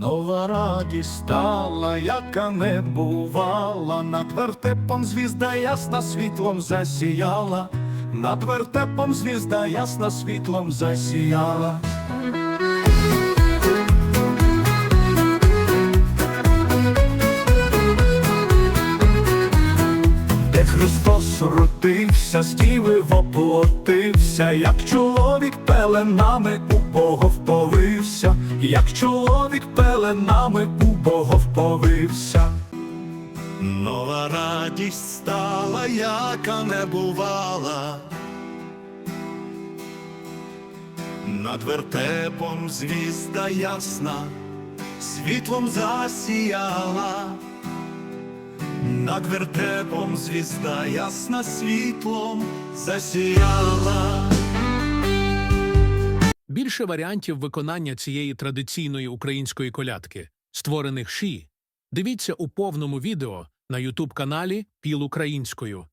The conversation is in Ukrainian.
Нова радість стала, яка не бувала, над вертепом звізда ясна світлом засіяла, над вертепом звізда ясна світлом засіяла. Христос родився, з діви воплотився, як чоловік пеленами у Бога вповився, як чоловік пеленами у Бога вповився. Нова радість стала, яка не бувала. Над вертепом звізда ясна, світлом засіяла. Над вертепом звізда ясна світлом засіяла. Більше варіантів виконання цієї традиційної української колядки, створених ші, дивіться у повному відео на Ютуб каналі Піл Українською.